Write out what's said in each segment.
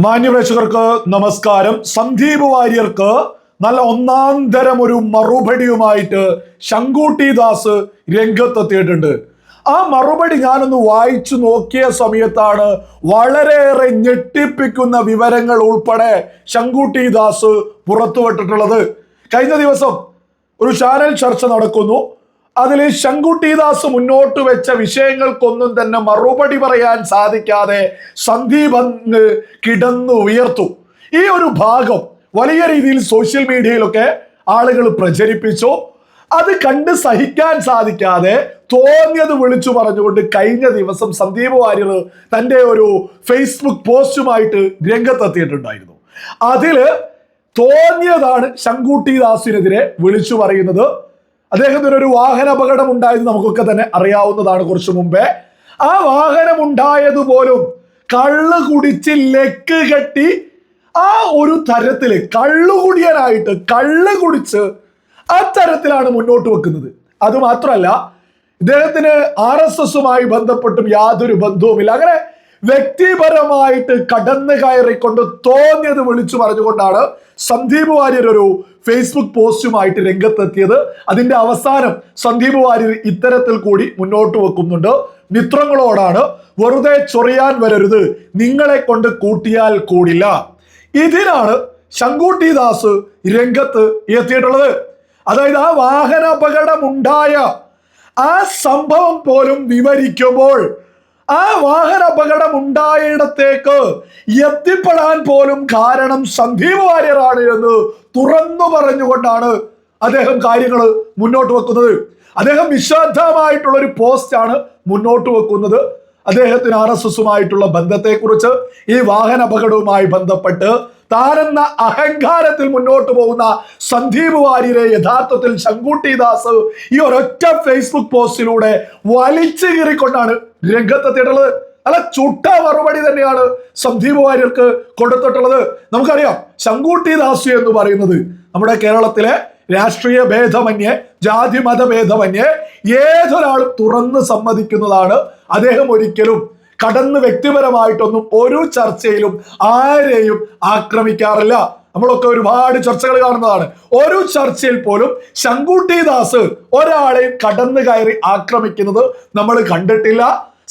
മാന്യപ്രേക്ഷകർക്ക് നമസ്കാരം. സന്ദീപ് വാര്യർക്ക് നല്ല ഒന്നാം തരം ഒരു മറുപടിയുമായിട്ട് ശങ്കൂട്ടി ദാസ് രംഗത്തെത്തിയിട്ടുണ്ട്. ആ മറുപടി ഞാനൊന്ന് വായിച്ചു നോക്കിയ സമയത്താണ് വളരെയേറെ ഞെട്ടിപ്പിക്കുന്ന വിവരങ്ങൾ ഉൾപ്പെടെ ശങ്കൂട്ടി ദാസ് പുറത്തുവിട്ടിട്ടുള്ളത്. കഴിഞ്ഞ ദിവസം ഒരു ചാനൽ ചർച്ച നടക്കുന്നു. അതിൽ ശങ്കുട്ടിദാസ് മുന്നോട്ട് വെച്ച വിഷയങ്ങൾക്കൊന്നും തന്നെ മറുപടി പറയാൻ സാധിക്കാതെ സന്ദീപ് അങ്ങ് കിടന്നു ഉയർത്തു. ഈ ഒരു ഭാഗം വലിയ രീതിയിൽ സോഷ്യൽ മീഡിയയിലൊക്കെ ആളുകൾ പ്രചരിപ്പിച്ചു. അത് കണ്ട് സഹിക്കാൻ സാധിക്കാതെ തോന്നിയത് വിളിച്ചു പറഞ്ഞുകൊണ്ട് കഴിഞ്ഞ ദിവസം സന്ദീപ് വാര്യർ തന്റെ ഒരു ഫേസ്ബുക്ക് പോസ്റ്റുമായിട്ട് രംഗത്തെത്തിയിട്ടുണ്ടായിരുന്നു. അതിൽ തോന്നിയതാണ് ശങ്കുട്ടിദാസിനെതിരെ വിളിച്ചു പറയുന്നത്. അദ്ദേഹത്തിന് ഒരു വാഹന അപകടം ഉണ്ടായത് നമുക്കൊക്കെ തന്നെ അറിയാവുന്നതാണ് കുറച്ചു മുമ്പേ. ആ വാഹനം ഉണ്ടായതുപോലും കള്ള് കുടിച്ച് ലെക്ക് കെട്ടി ആ ഒരു തരത്തിൽ കള്ളുകുടിയനായിട്ട് കള്ള് കുടിച്ച് ആ തരത്തിലാണ് മുന്നോട്ട് വെക്കുന്നത്. അത് മാത്രമല്ല ഇദ്ദേഹത്തിന് ആർ എസ് എസുമായി ബന്ധപ്പെട്ടും യാതൊരു ബന്ധവുമില്ല. അങ്ങനെ വ്യക്തിപരമായിട്ട് കടന്നു കയറിക്കൊണ്ട് തോന്നിയത് വിളിച്ചു പറഞ്ഞുകൊണ്ടാണ് സന്ദീപ് വാര്യർ ഒരു ഫേസ്ബുക്ക് പോസ്റ്റുമായിട്ട് രംഗത്തെത്തിയത്. അതിന്റെ അവസാനം സന്ദീപ് വാര്യർ ഇത്തരത്തിൽ കൂടി മുന്നോട്ട് വെക്കുന്നുണ്ട്. മിത്രങ്ങളോടാണ് വെറുതെ ചൊറിയാൻ വരരുത് നിങ്ങളെ കൊണ്ട് കൂട്ടിയാൽ കൂടില്ല. ഇതിനാണ് ശങ്കൂട്ടി ദാസ് രംഗത്ത് എത്തിയിട്ടുള്ളത്. അതായത് ആ വാഹനാപകടമുണ്ടായ ആ സംഭവം പോലും വിവരിക്കുമ്പോൾ ആ വാഹന അപകടം ഉണ്ടായിടത്തേക്ക് എത്തിപ്പെടാൻ പോലും കാരണം സന്ദീപ് വാര്യറാണ് എന്ന് തുറന്നു പറഞ്ഞുകൊണ്ടാണ് അദ്ദേഹം കാര്യങ്ങൾ മുന്നോട്ട് വെക്കുന്നത്. അദ്ദേഹം വിശ്രദ്ധമായിട്ടുള്ള ഒരു പോസ്റ്റാണ് മുന്നോട്ട് വെക്കുന്നത്. അദ്ദേഹത്തിന് ആർ എസ് എസുമായിട്ടുള്ള ബന്ധത്തെക്കുറിച്ച് ഈ വാഹന അപകടവുമായി ബന്ധപ്പെട്ട് താനെന്ന അഹങ്കാരത്തിൽ മുന്നോട്ട് പോകുന്ന സന്ദീപ് വാര്യരെ യഥാർത്ഥത്തിൽ ശങ്കുട്ടി ദാസ് ഈ ഒരൊറ്റ ഫേസ്ബുക്ക് പോസ്റ്റിലൂടെ വലിച്ചു കീറിക്കൊണ്ടാണ് രംഗത്തെത്തിയിട്ടുള്ളത് അല്ല ചുട്ട മറുപടി തന്നെയാണ് സന്ദീപ് വാര്യർക്ക് കൊടുത്തിട്ടുള്ളത്. നമുക്കറിയാം ശങ്കുട്ടി ദാസ് എന്ന് പറയുന്നത് നമ്മുടെ കേരളത്തിലെ രാഷ്ട്രീയ ഭേദമന്യേ ജാതി മത ഭേദമന്യേ ഏതൊരാളും തുറന്ന് സമ്മതിക്കുന്നതാണ് അദ്ദേഹം ഒരിക്കലും കടന്ന് വ്യക്തിപരമായിട്ടൊന്നും ഒരു ചർച്ചയിലും ആരെയും ആക്രമിക്കാറില്ല. നമ്മളൊക്കെ ഒരുപാട് ചർച്ചകൾ കാണുന്നതാണ്. ഒരു ചർച്ചയിൽ പോലും ശങ്കുട്ടി ദാസ് ഒരാളെയും കടന്നു കയറി ആക്രമിക്കുന്നത് നമ്മൾ കണ്ടിട്ടില്ല.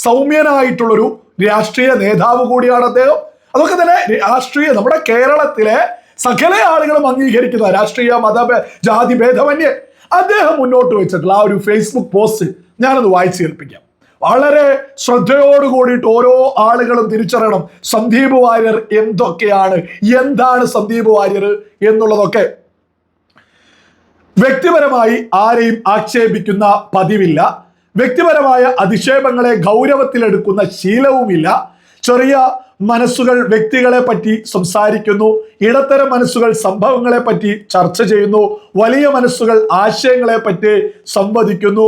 സൗമ്യനായിട്ടുള്ളൊരു രാഷ്ട്രീയ നേതാവ് കൂടിയാണ് അദ്ദേഹം. അതൊക്കെ തന്നെ രാഷ്ട്രീയ നമ്മുടെ കേരളത്തിലെ സകല ആളുകളും അംഗീകരിക്കുന്ന രാഷ്ട്രീയ മത ജാതി ഭേദമന്യേ അദ്ദേഹം മുന്നോട്ട് വെച്ചിട്ടുള്ള ആ ഒരു ഫേസ്ബുക്ക് പോസ്റ്റ് ഞാനത് വായിച്ചു കേൾപ്പിക്കാം. വളരെ ശ്രദ്ധയോട് കൂടിയിട്ട് ഓരോ ആളുകളും തിരിച്ചറിയണം. സന്ദീപ് വാര്യർ എന്തൊക്കെയാണ്? എന്താണ് സന്ദീപ് വാര്യർ എന്നുള്ളതൊക്കെ. വ്യക്തിപരമായി ആരെയും ആക്ഷേപിക്കുന്ന പതിവില്ല. വ്യക്തിപരമായ അധിക്ഷേപങ്ങളെ ഗൗരവത്തിലെടുക്കുന്ന ശീലവുമില്ല. ചെറിയ മനസ്സുകൾ വ്യക്തികളെ പറ്റി സംസാരിക്കുന്നു. ഇടത്തരം മനസ്സുകൾ സംഭവങ്ങളെ പറ്റി ചർച്ച ചെയ്യുന്നു വലിയ മനസ്സുകൾ ആശയങ്ങളെ പറ്റി സംവദിക്കുന്നു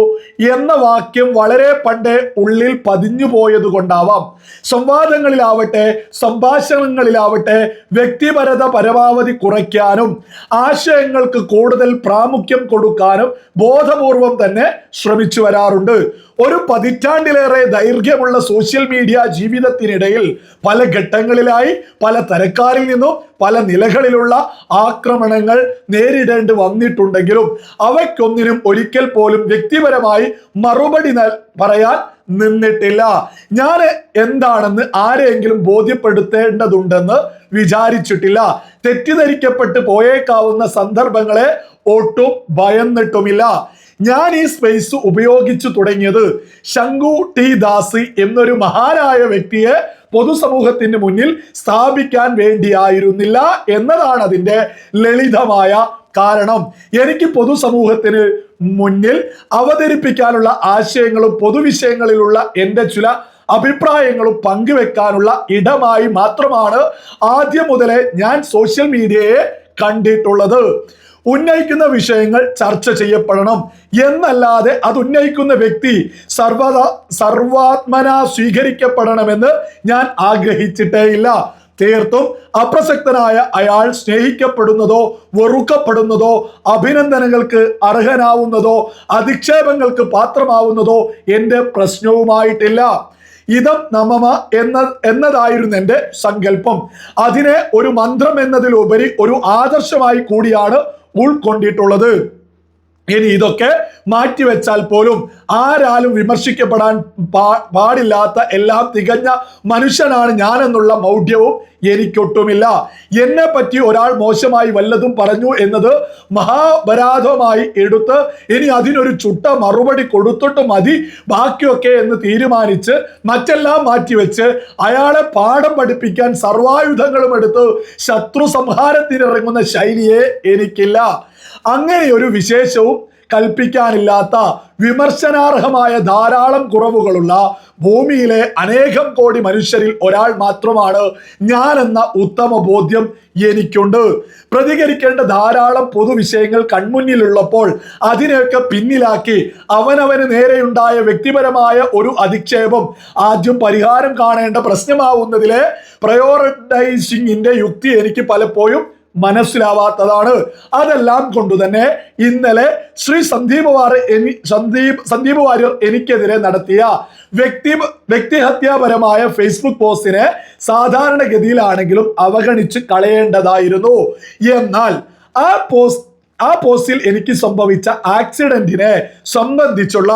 എന്ന വാക്യം വളരെ പണ്ടേ ഉള്ളിൽ പതിഞ്ഞു പോയത് കൊണ്ടാവാം. സംവാദങ്ങളിലാവട്ടെ സംഭാഷണങ്ങളിലാവട്ടെ വ്യക്തിപരത പരമാവധി കുറയ്ക്കാനും ആശയങ്ങൾക്ക് കൂടുതൽ പ്രാമുഖ്യം കൊടുക്കാനും ബോധപൂർവം തന്നെ ശ്രമിച്ചു വരാറുണ്ട്. ഒരു പതിറ്റാണ്ടിലേറെ ദൈർഘ്യമുള്ള സോഷ്യൽ മീഡിയ ജീവിതത്തിനിടയിൽ പല ഘട്ടങ്ങളിലായി പല തരക്കാരിൽ നിന്നും പല നിലകളിലുള്ള ആക്രമണങ്ങൾ നേരിടേണ്ടി വന്നിട്ടുണ്ടെങ്കിലും അവയ്ക്കൊന്നിനും ഒരിക്കൽ പോലും വ്യക്തിപരമായി മറുപടി പറയാൻ നിന്നിട്ടില്ല. ഞാൻ എന്താണെന്ന് ആരെയെങ്കിലും ബോധ്യപ്പെടുത്തേണ്ടതുണ്ടെന്ന് വിചാരിച്ചിട്ടില്ല. തെറ്റിദ്ധരിക്കപ്പെട്ട് പോയേക്കാവുന്ന സന്ദർഭങ്ങളെ ഒട്ടും ഭയന്നിട്ടുമില്ല. ഞാൻ ഈ സ്പേസ് ഉപയോഗിച്ചു തുടങ്ങിയത് ശങ്കു ടി ദാസി എന്നൊരു മഹാനായ വ്യക്തിയെ പൊതുസമൂഹത്തിന് മുന്നിൽ സ്ഥാപിക്കാൻ വേണ്ടിയായിരുന്നില്ല എന്നതാണ് അതിന്റെ ലളിതമായ കാരണം. എനിക്ക് പൊതുസമൂഹത്തിന് മുന്നിൽ അവതരിപ്പിക്കാനുള്ള ആശയങ്ങളും പൊതുവിഷയങ്ങളിലുള്ള എന്റെ ചില അഭിപ്രായങ്ങളും പങ്കുവെക്കാനുള്ള ഇടമായി മാത്രമാണ് ആദ്യം മുതലേ ഞാൻ സോഷ്യൽ മീഡിയയെ കണ്ടിട്ടുള്ളത്. ഉന്നയിക്കുന്ന വിഷയങ്ങൾ ചർച്ച ചെയ്യപ്പെടണം എന്നല്ലാതെ അത് ഉന്നയിക്കുന്ന വ്യക്തി സർവത സർവാത്മന സ്വീകരിക്കപ്പെടണമെന്ന് ഞാൻ ആഗ്രഹിച്ചിട്ടേയില്ല. തീർത്തും അപ്രസക്തനായ അയാൾ സ്നേഹിക്കപ്പെടുന്നതോ വെറുക്കപ്പെടുന്നതോ അഭിനന്ദനങ്ങൾക്ക് അർഹനാവുന്നതോ അധിക്ഷേപങ്ങൾക്ക് പാത്രമാവുന്നതോ എന്റെ പ്രശ്നവുമായിട്ടില്ല. ഇതം നമമ എന്ന എന്നതായിരുന്നു എന്റെ സങ്കല്പം. അതിനെ ഒരു മന്ത്രം എന്നതിലുപരി ഒരു ആദർശമായി കൂടിയാണ് உள்கொண்டிட்டுள்ளது. ഇനി ഇതൊക്കെ മാറ്റിവെച്ചാൽ പോലും ആരാലും വിമർശിക്കപ്പെടാൻ പാടില്ലാത്ത എല്ലാം തികഞ്ഞ മനുഷ്യനാണ് ഞാനെന്നുള്ള മൗഢ്യവും എനിക്കൊട്ടുമില്ല. എന്നെ പറ്റി ഒരാൾ മോശമായി വല്ലതും പറഞ്ഞു എന്നത് മഹാപരാധമായി എടുത്ത് ഇനി അതിനൊരു ചുട്ട മറുപടി കൊടുത്തിട്ട് മതി ബാക്കിയൊക്കെ എന്ന് തീരുമാനിച്ച് മറ്റെല്ലാം മാറ്റിവെച്ച് അയാളെ പാഠം പഠിപ്പിക്കാൻ സർവായുധങ്ങളും എടുത്ത് ശത്രു സംഹാരത്തിനിറങ്ങുന്ന ശൈലിയെ എനിക്കില്ല. അങ്ങനെ ഒരു വിശേഷവും കൽപ്പിക്കാനില്ലാത്ത വിമർശനാർഹമായ ധാരാളം കുറവുകളുള്ള ഭൂമിയിലെ അനേകം കോടി മനുഷ്യരിൽ ഒരാൾ മാത്രമാണ് ഞാൻ എന്ന ഉത്തമ ബോധ്യം എനിക്കുണ്ട്. പ്രതികരിക്കേണ്ട ധാരാളം പൊതുവിഷയങ്ങൾ കൺമുന്നിലുള്ളപ്പോൾ അതിനെയൊക്കെ പിന്നിലാക്കി അവനവന് നേരെയുണ്ടായ വ്യക്തിപരമായ ഒരു അധിക്ഷേപം ആദ്യം പരിഹാരം കാണേണ്ട പ്രശ്നമാവുന്നതിലെ പ്രയോറിറ്റൈസിങ്ങിന്റെ യുക്തി എനിക്ക് പലപ്പോഴും മനസ്സിലാവാത്തതാണ്. അതെല്ലാം കൊണ്ട് തന്നെ ഇന്നലെ ശ്രീ സന്ദീപ് വാർ സന്ദീപ് സന്ദീപ് വാര്യർ എനിക്കെതിരെ നടത്തിയ വ്യക്തി വ്യക്തിഹത്യാപരമായ ഫേസ്ബുക്ക് പോസ്റ്റിനെ സാധാരണഗതിയിലാണെങ്കിലും അവഗണിച്ച് കളയേണ്ടതായിരുന്നു. എന്നാൽ ആ പോസ്റ്റ് ആ പോസ്റ്റിൽ എനിക്ക് സംഭവിച്ച ആക്സിഡന്റിനെ സംബന്ധിച്ചുള്ള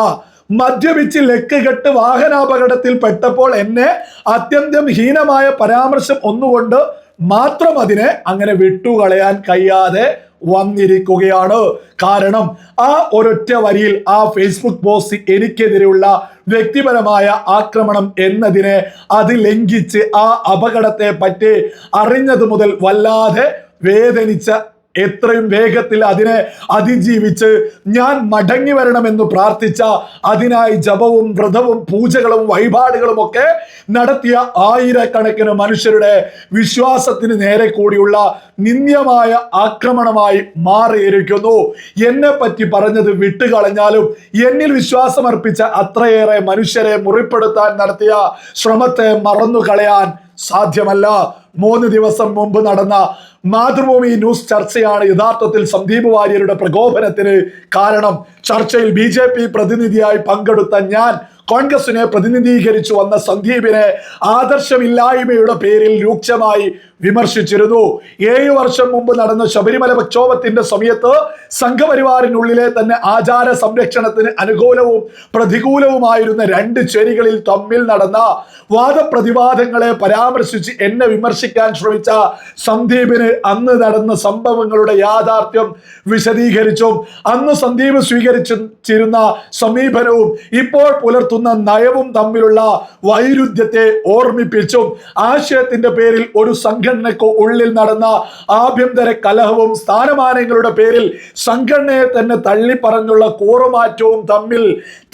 മദ്യപിച്ച് ലക്കുകെട്ട് വാഹനാപകടത്തിൽ പെട്ടപ്പോൾ എന്നെ അത്യന്തം ഹീനമായ പരാമർശം ഒന്നുകൊണ്ട് മാത്രം അതിനെ അങ്ങനെ വിട്ടുകളയാൻ കഴിയാതെ വന്നിരിക്കുകയാണ്. കാരണം ആ ഒരൊറ്റ വരിയിൽ ആ ഫേസ്ബുക്ക് പോസ്റ്റ് എനിക്കെതിരെയുള്ള വ്യക്തിപരമായ ആക്രമണം എന്നതിനെ അത് ലംഘിച്ച് ആ അപകടത്തെ പറ്റി അറിഞ്ഞത് മുതൽ വല്ലാതെ വേദനിച്ച എത്രയും വേഗത്തിൽ അതിനെ അതിജീവിച്ച് ഞാൻ മടങ്ങി വരണമെന്ന് പ്രാർത്ഥിച്ച അതിനായി ജപവും വ്രതവും പൂജകളും വഴിപാടുകളും ഒക്കെ നടത്തിയ ആയിരക്കണക്കിന് മനുഷ്യരുടെ വിശ്വാസത്തിന് നേരെ കൂടിയുള്ള നിന്ദ്യമായ ആക്രമണമായി മാറിയിരിക്കുന്നു. എന്നെ പറ്റി പറഞ്ഞത് വിട്ടുകളഞ്ഞാലും എന്നിൽ വിശ്വാസമർപ്പിച്ച അത്രയേറെ മനുഷ്യരെ മുറിപ്പെടുത്താൻ നടത്തിയ ശ്രമത്തെ മറന്നു കളയാൻ സാധ്യമല്ല. മൂന്ന് ദിവസം മുമ്പ് നടന്ന മാതൃഭൂമി ന്യൂസ് ചർച്ചയാണ് യഥാർത്ഥത്തിൽ സന്ദീപ് വാര്യരുടെ പ്രകോപനത്തിന് കാരണം. ചർച്ചയിൽ ബി ജെ പി പ്രതിനിധിയായി പങ്കെടുത്ത ഞാൻ കോൺഗ്രസിനെ പ്രതിനിധീകരിച്ചു വന്ന സന്ദീപിനെ ആദർശമില്ലായ്മയുടെ പേരിൽ രൂക്ഷമായി വിമർശിച്ചിരുന്നു. ഏഴു വർഷം മുമ്പ് നടന്ന ശബരിമല പ്രക്ഷോഭത്തിന്റെ സമയത്ത് സംഘപരിവാറിനുള്ളിലെ തന്നെ ആചാര സംരക്ഷണത്തിന് അനുകൂലവും പ്രതികൂലവുമായിരുന്ന രണ്ട് ചേരികളിൽ തമ്മിൽ നടന്ന വാദപ്രതിവാദങ്ങളെ പരാമർശിച്ച് എന്നെ വിമർശിക്കാൻ ശ്രമിച്ച സന്ദീപിന് അന്ന് നടന്ന സംഭവങ്ങളുടെ യാഥാർത്ഥ്യം വിശദീകരിച്ചും അന്ന് സന്ദീപ് സ്വീകരിച്ചിരുന്ന സമീപനവും ഇപ്പോൾ പുലർത്തുന്ന നയവും തമ്മിലുള്ള വൈരുദ്ധ്യത്തെ ഓർമ്മിപ്പിച്ചും ആശയത്തിന്റെ പേരിൽ ഒരു സംഘടനയ്ക്ക് ഉള്ളിൽ നടന്ന ആഭ്യന്തര കലഹവും സ്ഥാനമാനങ്ങളുടെ പേരിൽ സംഘടനയെ തന്നെ തള്ളിപ്പറഞ്ഞുള്ള കൂറുമാറ്റവും തമ്മിൽ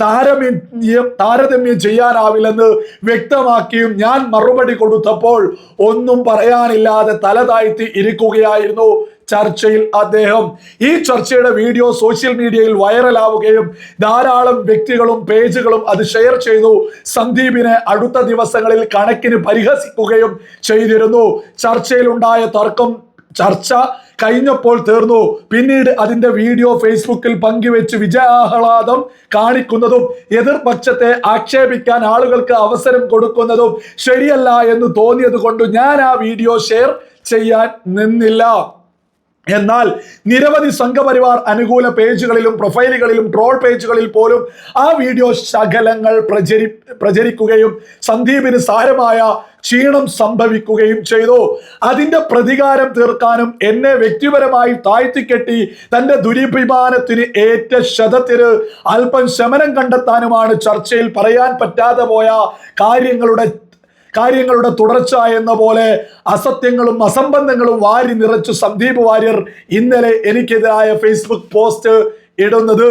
താരതമ്യം താരതമ്യം ചെയ്യാനാവില്ലെന്ന് വ്യക്തമാക്കിയും ഞാൻ മറുപടി കൊടുത്തപ്പോൾ ഒന്നും പറയാനില്ലാതെ തല താഴ്ത്തി ഇരിക്കുകയായിരുന്നു. ചർച്ചയിൽ അദ്ദേഹം ഈ ചർച്ചയുടെ വീഡിയോ സോഷ്യൽ മീഡിയയിൽ വൈറലാവുകയും ധാരാളം വ്യക്തികളും പേജുകളും അത് ഷെയർ ചെയ്തു. സന്ദീപിനെ അടുത്ത ദിവസങ്ങളിൽ കണക്കിന് പരിഹസിക്കുകയും ചെയ്തിരുന്നു. ചർച്ചയിലുണ്ടായ തർക്കം ചർച്ച കഴിഞ്ഞപ്പോൾ തീർന്നു. പിന്നീട് അതിന്റെ വീഡിയോ ഫേസ്ബുക്കിൽ പങ്കുവെച്ച് വിജയാഹ്ലാദം കാണിക്കുന്നതും എതിർപക്ഷത്തെ ആക്ഷേപിക്കാൻ ആളുകൾക്ക് അവസരം കൊടുക്കുന്നതും ശരിയല്ല എന്ന് തോന്നിയത് കൊണ്ട് ഞാൻ ആ വീഡിയോ ഷെയർ ചെയ്യാൻ നിന്നില്ല. എന്നാൽ നിരവധി സംഘപരിവാർ അനുകൂല പേജുകളിലും പ്രൊഫൈലുകളിലും ട്രോൾ പേജുകളിൽ പോലും ആ വീഡിയോ ശകലങ്ങൾ പ്രചരി പ്രചരിക്കുകയും സന്ദീപിന് സാരമായ ക്ഷീണം സംഭവിക്കുകയും ചെയ്തു. അതിന്റെ പ്രതികാരം തീർക്കാനും എന്നെ വ്യക്തിപരമായി താഴ്ത്തിക്കെട്ടി തന്റെ ദുരിഭിമാനത്തിന് ഏറ്റ ശതത്തിന് അല്പം ശമനം കണ്ടെത്താനുമാണ് ചർച്ചയിൽ പറയാൻ പറ്റാതെ പോയ കാര്യങ്ങളുടെ കാര്യങ്ങളുടെ തുടർച്ച എന്ന പോലെ അസത്യങ്ങളും അസംബന്ധങ്ങളും വാരി നിറച്ചു സന്ദീപ് വാര്യർ ഇന്നലെ എനിക്കെതിരായ ഫേസ്ബുക്ക് പോസ്റ്റ് ഇടുന്നത്.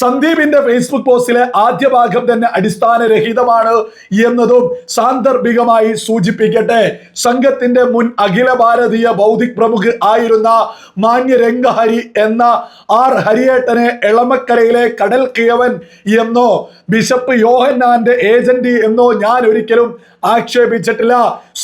സന്ദീപിന്റെ ഫേസ്ബുക്ക് പോസ്റ്റിലെ ആദ്യ ഭാഗം തന്നെ അടിസ്ഥാനരഹിതമാണ് എന്നതും സാന്ദർഭികമായി സൂചിപ്പിക്കട്ടെ. സംഘത്തിന്റെ മുൻ അഖില ഭാരതീയ ബൗദ്ധിക് പ്രമുഖ് ആയിരുന്ന മാന്യ രംഗഹരി എന്ന ആർ ഹരിയേട്ടനെ എളമക്കരയിലെ കടൽ കിഴവൻ എന്നോ ബിഷപ്പ് യോഹന്നാന്റെ ഏജന്റ് എന്നോ ഞാൻ ഒരിക്കലും ആക്ഷേപിച്ചിട്ടില്ല.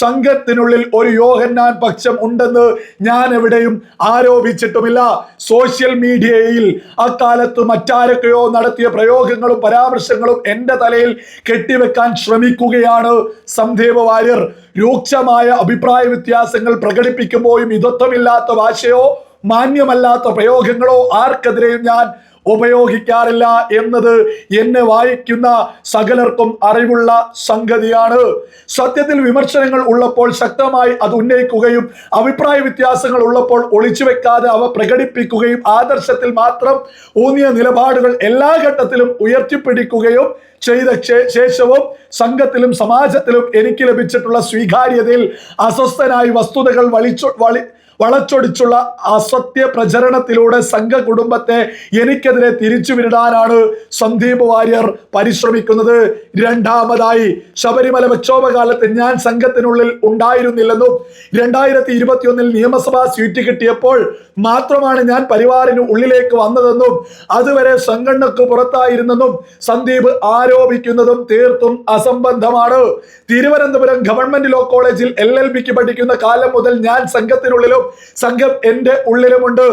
സംഘത്തിനുള്ളിൽ ഒരു യോഹന്നാൻ പക്ഷം ഉണ്ടെന്ന് ഞാൻ എവിടെയും ആരോപിച്ചിട്ടുമില്ല. സോഷ്യൽ മീഡിയയിൽ അക്കാലത്ത് മറ്റാരൊക്കെയോ നടത്തിയ പ്രയോഗങ്ങളും പരാമർശങ്ങളും എന്റെ തലയിൽ കെട്ടിവെക്കാൻ ശ്രമിക്കുകയാണ്. സന്ദീപ് വാര്യർ രൂക്ഷമായ അഭിപ്രായ വ്യത്യാസങ്ങൾ പ്രകടിപ്പിക്കുമ്പോഴും ഇതൊത്തമില്ലാത്ത ഭാഷയോ മാന്യമല്ലാത്ത പ്രയോഗങ്ങളോ ആർക്കെതിരെയും ഞാൻ ഉപയോഗിക്കാറില്ല എന്നത് എന്നെ വായിക്കുന്ന സകലർക്കും അറിവുള്ള സംഗതിയാണ്. സത്യത്തിൽ വിമർശനങ്ങൾ ഉള്ളപ്പോൾ ശക്തമായി അത് ഉന്നയിക്കുകയും അഭിപ്രായ വ്യത്യാസങ്ങൾ ഉള്ളപ്പോൾ ഒളിച്ചു വെക്കാതെ അവ പ്രകടിപ്പിക്കുകയും ആദർശത്തിൽ മാത്രം ഊന്നിയ നിലപാടുകൾ എല്ലാ ഘട്ടത്തിലും ഉയർത്തിപ്പിടിക്കുകയും ചെയ്ത ശേഷവും സംഘത്തിലും സമാജത്തിലും എനിക്ക് ലഭിച്ചിട്ടുള്ള സ്വീകാര്യതയിൽ അസ്വസ്ഥനായി വസ്തുതകൾ വലിച്ചു വളി വളച്ചൊടിച്ചുള്ള അസത്യ പ്രചരണത്തിലൂടെ സംഘ കുടുംബത്തെ എനിക്കെതിരെ തിരിച്ചു വിടാനാണ് സന്ദീപ് വാര്യർ പരിശ്രമിക്കുന്നത്. രണ്ടാമതായി ശബരിമല പ്രക്ഷോഭകാലത്ത് ഞാൻ സംഘത്തിനുള്ളിൽ ഉണ്ടായിരുന്നില്ലെന്നും രണ്ടായിരത്തി ഇരുപത്തിയൊന്നിൽ നിയമസഭാ സീറ്റ് കിട്ടിയപ്പോൾ മാത്രമാണ് ഞാൻ പരിവാറിന് ഉള്ളിലേക്ക് വന്നതെന്നും അതുവരെ സംഘടനക്ക് പുറത്തായിരുന്നെന്നും സന്ദീപ് ആരോപിക്കുന്നതും തീർത്തും അസംബന്ധമാണ്. തിരുവനന്തപുരം ഗവൺമെന്റ് ലോ കോളേജിൽ എൽ എൽ ബിക്ക് പഠിക്കുന്ന കാലം മുതൽ ഞാൻ സംഘത്തിനുള്ളിലും സംഘം എന്റെ ഉള്ളിലുമുണ്ട്.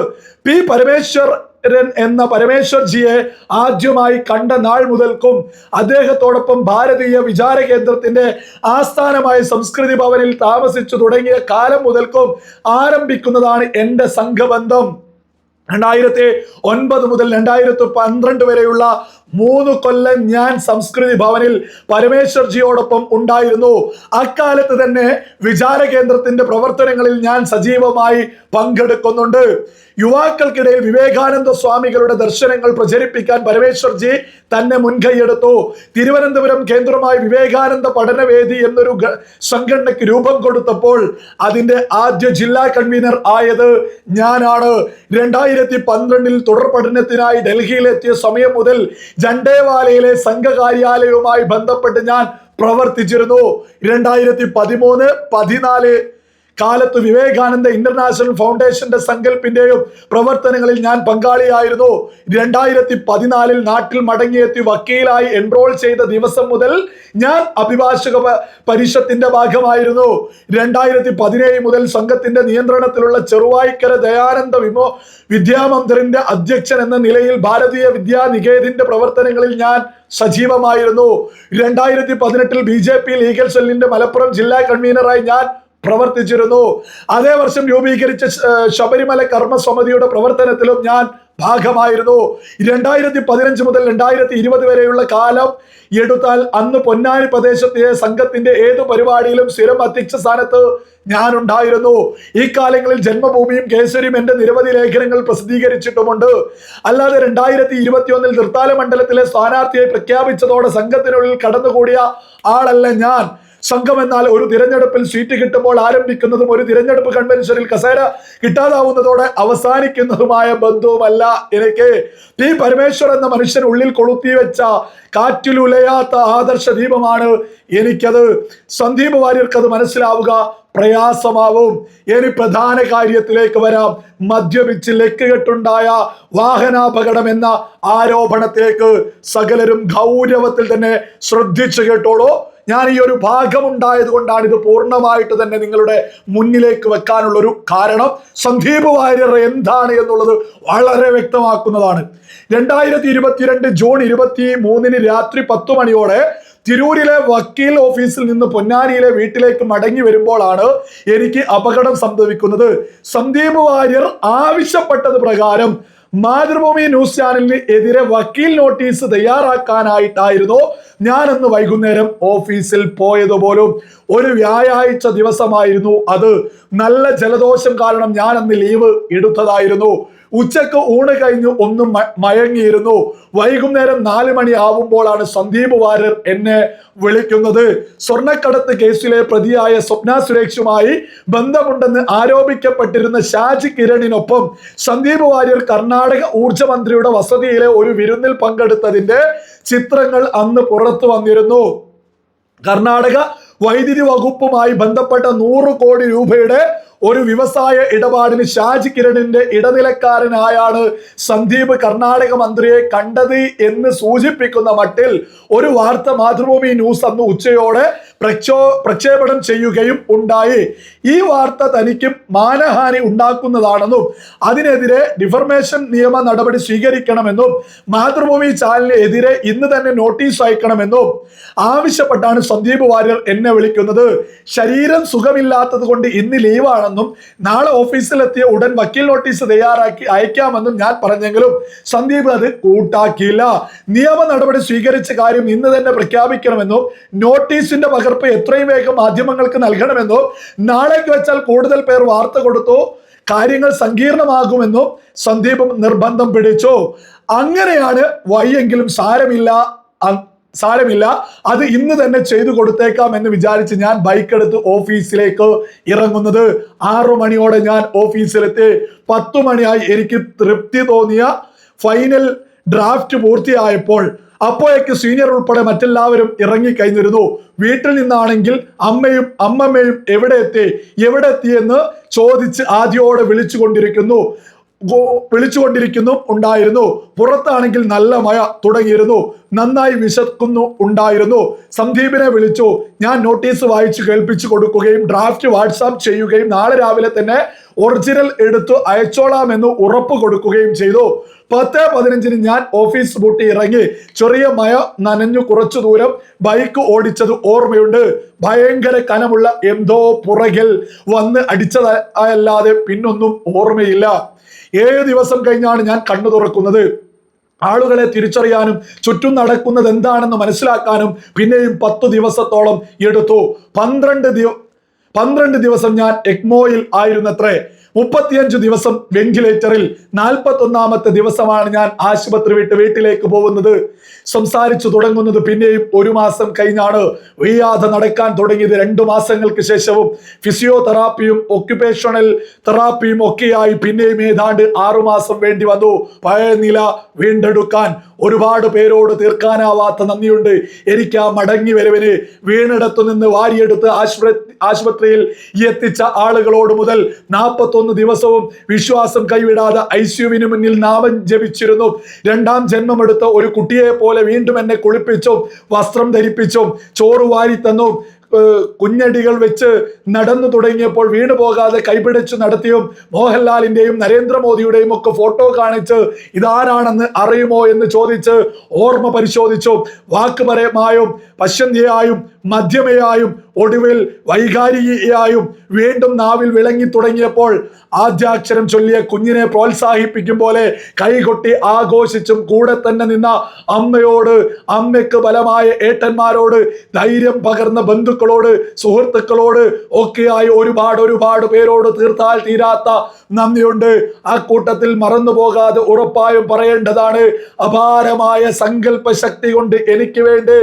പി പരമേശ്വരൻ എന്ന പരമേശ്വർജിയെ ആദ്യമായി കണ്ട നാൾ മുതൽക്കും അദ്ദേഹത്തോടൊപ്പം ഭാരതീയ വിചാര കേന്ദ്രത്തിന്റെ ആസ്ഥാനമായ സംസ്കൃതി ഭവനിൽ താമസിച്ചു തുടങ്ങിയ കാലം മുതൽക്കും ആരംഭിക്കുന്നതാണ് എന്റെ സംഘബന്ധം. രണ്ടായിരത്തി ഒൻപത് മുതൽ രണ്ടായിരത്തി പന്ത്രണ്ട് വരെയുള്ള മൂന്ന് കൊല്ലം ഞാൻ സംസ്കൃതി ഭവനിൽ പരമേശ്വർജിയോടൊപ്പം ഉണ്ടായിരുന്നു. അക്കാലത്ത് തന്നെ വിചാര കേന്ദ്രത്തിന്റെ പ്രവർത്തനങ്ങളിൽ ഞാൻ സജീവമായി പങ്കെടുക്കുന്നുണ്ട്. യുവാക്കൾക്കിടയിൽ വിവേകാനന്ദ സ്വാമികളുടെ ദർശനങ്ങൾ പ്രചരിപ്പിക്കാൻ പരമേശ്വർജി തന്നെ മുൻകൈയെടുത്തു. തിരുവനന്തപുരം കേന്ദ്രമായി വിവേകാനന്ദ പഠനവേദി എന്നൊരു സംഘടനയ്ക്ക് രൂപം കൊടുത്തപ്പോൾ അതിന്റെ ആദ്യ ജില്ലാ കൺവീനർ ആയത് ഞാനാണ്. രണ്ടായിരത്തി പന്ത്രണ്ടിൽ തുടർ പഠനത്തിനായി ഡൽഹിയിലെത്തിയ സമയം മുതൽ ജണ്ടേവാലയിലെ സംഘകാര്യാലയവുമായി ബന്ധപ്പെട്ട് ഞാൻ പ്രവർത്തിച്ചിരുന്നു. രണ്ടായിരത്തി പതിമൂന്ന് പതിനാല് കാലത്ത് വിവേകാനന്ദ ഇന്റർനാഷണൽ ഫൗണ്ടേഷന്റെ സങ്കല്പിന്റെയും പ്രവർത്തനങ്ങളിൽ ഞാൻ പങ്കാളിയായിരുന്നു. രണ്ടായിരത്തി പതിനാലിൽ നാട്ടിൽ മടങ്ങിയെത്തി വക്കീലായി എൻറോൾ ചെയ്ത ദിവസം മുതൽ ഞാൻ അഭിഭാഷക പരിഷത്തിന്റെ ഭാഗമായിരുന്നു. രണ്ടായിരത്തി പതിനേഴ് മുതൽ സംഘത്തിന്റെ നിയന്ത്രണത്തിലുള്ള ചെറുവായിക്കര ദയാനന്ദ വിമോ വിദ്യാമന്ദിറിന്റെ അധ്യക്ഷൻ എന്ന നിലയിൽ ഭാരതീയ വിദ്യാനികേതിന്റെ പ്രവർത്തനങ്ങളിൽ ഞാൻ സജീവമായിരുന്നു. രണ്ടായിരത്തി പതിനെട്ടിൽ ബി ജെ പി ലീഗൽ സെല്ലിന്റെ മലപ്പുറം ജില്ലാ കൺവീനറായി ഞാൻ പ്രവർത്തിച്ചിരുന്നു. അതേ വർഷം രൂപീകരിച്ച ശബരിമല കർമ്മസമിതിയുടെ പ്രവർത്തനത്തിലും ഞാൻ ഭാഗമായിരുന്നു. രണ്ടായിരത്തി പതിനഞ്ച് മുതൽ രണ്ടായിരത്തി ഇരുപത് വരെയുള്ള കാലം എടുത്താൽ അന്ന് പൊന്നാനി പ്രദേശത്തെ സംഘത്തിന്റെ ഏത് പരിപാടിയിലും സ്ഥിരം അധ്യക്ഷ സ്ഥാനത്ത് ഞാൻ ഉണ്ടായിരുന്നു ഈ കാലങ്ങളിൽ ജന്മഭൂമിയും കേസരിയും എന്റെ നിരവധി ലേഖനങ്ങൾ പ്രസിദ്ധീകരിച്ചിട്ടുമുണ്ട്. അല്ലാതെ രണ്ടായിരത്തി ഇരുപത്തിയൊന്നിൽ നിർത്താല മണ്ഡലത്തിലെ സ്ഥാനാർത്ഥിയെ പ്രഖ്യാപിച്ചതോടെ സംഘത്തിനുള്ളിൽ കടന്നുകൂടിയ ആളല്ല ഞാൻ. സംഘം എന്നാൽ ഒരു തിരഞ്ഞെടുപ്പിൽ സീറ്റ് കിട്ടുമ്പോൾ ആരംഭിക്കുന്നതും ഒരു തിരഞ്ഞെടുപ്പ് കൺവെൻഷനിൽ കസേര കിട്ടാതാവുന്നതോടെ അവസാനിക്കുന്നതുമായ ബന്ധവുമല്ല എനിക്ക്. പി പരമേശ്വർ എന്ന മനുഷ്യൻ ഉള്ളിൽ കൊളുത്തി വെച്ച കാറ്റിലുലയാത്ത ആദർശ ദീപമാണ് എനിക്കത്. സന്ദീപ് വാര്യർക്കത് മനസ്സിലാവുക. പ്രയാസമാവും. ഇനി പ്രധാന കാര്യത്തിലേക്ക് വരാം. മദ്യപിച്ച് ലക്കുകെട്ടുണ്ടായ വാഹനാപകടം എന്ന ആരോപണത്തിലേക്ക് സകലരും ഗൗരവത്തിൽ തന്നെ ശ്രദ്ധിച്ചു കേട്ടോളൂ. ഞാൻ ഈ ഒരു ഭാഗം ഉണ്ടായത് കൊണ്ടാണ് ഇത് പൂർണമായിട്ട് തന്നെ നിങ്ങളുടെ മുന്നിലേക്ക് വെക്കാനുള്ള ഒരു കാരണം. സന്ദീപ് വാര്യർ എന്താണ് എന്നുള്ളത് വളരെ വ്യക്തമാക്കുന്നതാണ്. രണ്ടായിരത്തി ഇരുപത്തിരണ്ട് ജൂൺ ഇരുപത്തി മൂന്നിന് രാത്രി പത്ത് മണിയോടെ തിരൂരിലെ വക്കീൽ ഓഫീസിൽ നിന്ന് പൊന്നാനിയിലെ വീട്ടിലേക്ക് മടങ്ങി വരുമ്പോഴാണ് എനിക്ക് അപകടം സംഭവിക്കുന്നത്. സന്ദീപ് വാര്യർ ആവശ്യപ്പെട്ടത് പ്രകാരം മാതൃഭൂമി ന്യൂസ് ചാനലിന് എതിരെ വക്കീൽ നോട്ടീസ് തയ്യാറാക്കാനായിട്ടായിരുന്നു ഞാനന്ന് വൈകുന്നേരം ഓഫീസിൽ പോയത് പോലും ഒരു വ്യാഴാഴ്ച ദിവസമായിരുന്നു അത്. നല്ല ജലദോഷം കാരണം ഞാൻ അന്ന് ലീവ് എടുത്തതായിരുന്നു. ഉച്ചയ്ക്ക് ഊണ് കഴിഞ്ഞ് ഒന്ന് മയങ്ങിയിരുന്നു. വൈകുന്നേരം നാല് മണി ആവുമ്പോഴാണ് സന്ദീപ് വാര്യർ എന്നെ വിളിക്കുന്നത്. സ്വർണക്കടത്ത് കേസിലെ പ്രതിയായ സ്വപ്ന സുരേഷുമായി ബന്ധമുണ്ടെന്ന് ആരോപിക്കപ്പെട്ടിരുന്ന ഷാജി കിരണിനൊപ്പം സന്ദീപ് വാര്യർ കർണാടക ഊർജ മന്ത്രിയുടെ വസതിയിലെ ഒരു വിരുന്നിൽ പങ്കെടുത്തതിന്റെ ചിത്രങ്ങൾ അന്ന് പുറത്തു വന്നിരുന്നു. കർണാടക വൈദ്യുതി വകുപ്പുമായി ബന്ധപ്പെട്ട നൂറ് കോടി രൂപയുടെ ഒരു വ്യവസായ ഇടപാടിന് ഷാജി കിരണിന്റെ ഇടനിലക്കാരനായാണ് സന്ദീപ് കർണാടക മന്ത്രിയെ കണ്ടത് എന്ന് സൂചിപ്പിക്കുന്ന മട്ടിൽ ഒരു വാർത്ത മാതൃഭൂമി ന്യൂസ് അന്ന് ഉച്ചയോടെ പ്രക്ഷോ പ്രക്ഷേപണം ചെയ്യുകയും ഉണ്ടായി. ഈ വാർത്ത തനിക്ക് മാനഹാനി ഉണ്ടാക്കുന്നതാണെന്നും അതിനെതിരെ ഡിഫർമേഷൻ നിയമ നടപടി സ്വീകരിക്കണമെന്നും മാതൃഭൂമി ചാനലിനെതിരെ ഇന്ന് തന്നെ നോട്ടീസ് അയക്കണമെന്നും ആവശ്യപ്പെട്ടാണ് സന്ദീപ് വാര്യർ എന്നെ വിളിക്കുന്നത്. ശരീരം സുഖമില്ലാത്തത് കൊണ്ട് ഇന്ന് ലീവാണെന്നും നാളെ ഓഫീസിലെത്തിയ ഉടൻ വക്കീൽ നോട്ടീസ് തയ്യാറാക്കി അയക്കാമെന്നും ഞാൻ പറഞ്ഞെങ്കിലും സന്ദീപ് അത് കൂട്ടാക്കിയില്ല. നിയമ നടപടി സ്വീകരിച്ച കാര്യം ഇന്ന് തന്നെ പ്രഖ്യാപിക്കണമെന്നും നോട്ടീസിന്റെ പകർപ്പ് എത്രയും വേഗം മാധ്യമങ്ങൾക്ക് നൽകണമെന്നോ നാളേക്ക് വെച്ചാൽ കൂടുതൽ പേർ വാർത്ത കൊടുത്തു കാര്യങ്ങൾ സങ്കീർണമാകുമെന്നും സന്ദീപ് നിർബന്ധം പിടിച്ചു. അങ്ങനെയാണ് വയ്യെങ്കിലും സാരമില്ല സാരമില്ല. അത് ഇന്ന് തന്നെ ചെയ്തു കൊടുത്തേക്കാം എന്ന് വിചാരിച്ച് ഞാൻ ബൈക്ക് എടുത്ത് ഓഫീസിലേക്ക് ഇറങ്ങുന്നത്. ആറു മണിയോടെ ഞാൻ ഓഫീസിലെത്തി. പത്തു മണിയായി എനിക്ക് തൃപ്തി തോന്നിയ ഫൈനൽ ഡ്രാഫ്റ്റ് പൂർത്തിയായപ്പോൾ അപ്പോഴേക്ക് സീനിയർ ഉൾപ്പെടെ മറ്റെല്ലാവരും ഇറങ്ങിക്കഴിഞ്ഞിരുന്നു വീട്ടിൽ നിന്നാണെങ്കിൽ അമ്മയും അമ്മമ്മയും എവിടെ എത്തി? എവിടെ എത്തിയെന്ന് ചോദിച്ച് ആദ്യോടെ വിളിച്ചുകൊണ്ടിരിക്കുന്നു. വിളിച്ചുകൊണ്ടിരിക്കുന്നു ഉണ്ടായിരുന്നു. പുറത്താണെങ്കിൽ നല്ല മഴ തുടങ്ങിയിരുന്നു. നന്നായി വിശക്കുന്നു ഉണ്ടായിരുന്നു. സന്ദീപിനെ വിളിച്ചു. ഞാൻ നോട്ടീസ് വായിച്ചു കേൾപ്പിച്ചു കൊടുക്കുകയും ഡ്രാഫ്റ്റ് വാട്സാപ്പ് ചെയ്യുകയും നാളെ രാവിലെ തന്നെ ഒറിജിനൽ എടുത്തു അയച്ചോളാമെന്ന് ഉറപ്പ് കൊടുക്കുകയും ചെയ്തു. പത്ത് പതിനഞ്ചിന് ഞാൻ ഓഫീസ് പൂട്ടി ഇറങ്ങി ചെറിയ മയ നനഞ്ഞു കുറച്ചു ദൂരം ബൈക്ക് ഓടിച്ചത് ഓർമ്മയുണ്ട്. ഭയങ്കര കനമുള്ള എന്തോ പുറകിൽ വന്ന് അടിച്ചതല്ലാതെ പിന്നൊന്നും ഓർമ്മയില്ല. ഏഴ് ദിവസം കഴിഞ്ഞാണ് ഞാൻ കണ്ണു തുറക്കുന്നത്. ആളുകളെ തിരിച്ചറിയാനും ചുറ്റും നടക്കുന്നത് എന്താണെന്ന് മനസ്സിലാക്കാനും പിന്നെയും പത്തു ദിവസത്തോളം എടുത്തു. പന്ത്രണ്ട് ദിവ പന്ത്രണ്ട് ദിവസം ഞാൻ എക്മോയിൽ ആയിരുന്നത്രേ. മുപ്പത്തിയഞ്ചു ദിവസം വെന്റിലേറ്ററിൽ നാൽപ്പത്തി ഒന്നാമത്തെ ദിവസമാണ് ഞാൻ ആശുപത്രി വിട്ട് വീട്ടിലേക്ക് പോകുന്നത്. സംസാരിച്ചു തുടങ്ങുന്നത് പിന്നെയും ഒരു മാസം കഴിഞ്ഞാണ്. വയ്യാതെ നടക്കാൻ തുടങ്ങിയത് രണ്ടു മാസങ്ങൾക്ക് ശേഷവും ഫിസിയോതെറാപ്പിയും ഒക്യുപേഷണൽ തെറാപ്പിയും ഒക്കെയായി പിന്നെയും ഏതാണ്ട് ആറുമാസം വേണ്ടി വന്നു. പഴയ നില വീണ്ടെടുക്കാൻ ഒരുപാട് പേരോട് തീർക്കാനാവാത്ത നന്ദിയുണ്ട്. എനിക്ക് ആ മടങ്ങി വരവിന് വീണിടത്തു നിന്ന് വാരിയെടുത്ത് ആശുപത്രി ആശുപത്രി ആശുപത്രിയിൽ എത്തിച്ച ആളുകളോട് മുതൽ നാൽപ്പത്തൊന്ന് ദിവസവും വിശ്വാസം കൈവിടാതെ ഐസിയുവിന് മുന്നിൽ നാമം ജപിച്ചിരുന്നു. രണ്ടാം ജന്മമെടുത്ത ഒരു കുട്ടിയെ പോലെ വീണ്ടും എന്നെ കുളിപ്പിച്ചും വസ്ത്രം ധരിപ്പിച്ചും ചോറ് വാരി തന്നും. കുഞ്ഞടികൾ വെച്ച് നടന്നു തുടങ്ങിയപ്പോൾ വീണു പോകാതെ കൈപിടിച്ചു നടത്തിയും മോഹൻലാലിന്റെയും നരേന്ദ്രമോദിയുടെയും ഒക്കെ ഫോട്ടോ കാണിച്ച് ഇതാരാണെന്ന് അറിയുമോ എന്ന് ചോദിച്ച് ഓർമ്മ പരിശോധിച്ചു വാക്കുപരമായും പശ്ചന്തിയായും മധ്യമയായും ഒടുവിൽ വൈകാരികയായും വീണ്ടും നാവിൽ വിളങ്ങി തുടങ്ങിയപ്പോൾ ആദ്യാക്ഷരം ചൊല്ലിയ കുഞ്ഞിനെ പ്രോത്സാഹിപ്പിക്കും പോലെ കൈകൊട്ടി ആഘോഷിച്ചും കൂടെ തന്നെ നിന്ന അമ്മയോട് അമ്മയ്ക്ക് ബലമായ ഏട്ടന്മാരോട് ധൈര്യം പകർന്ന ബന്ധുക്കളോട് സുഹൃത്തുക്കളോട് ഒക്കെയായി ഒരുപാട് ഒരുപാട് പേരോട് തീർത്താൽ തീരാത്ത നന്ദിയുണ്ട്. ആ കൂട്ടത്തിൽ മറന്നു പോകാതെ ഉറപ്പായും പറയേണ്ടതാണ്. അപാരമായ സങ്കല്പ ശക്തി കൊണ്ട് എനിക്ക് വേണ്ടി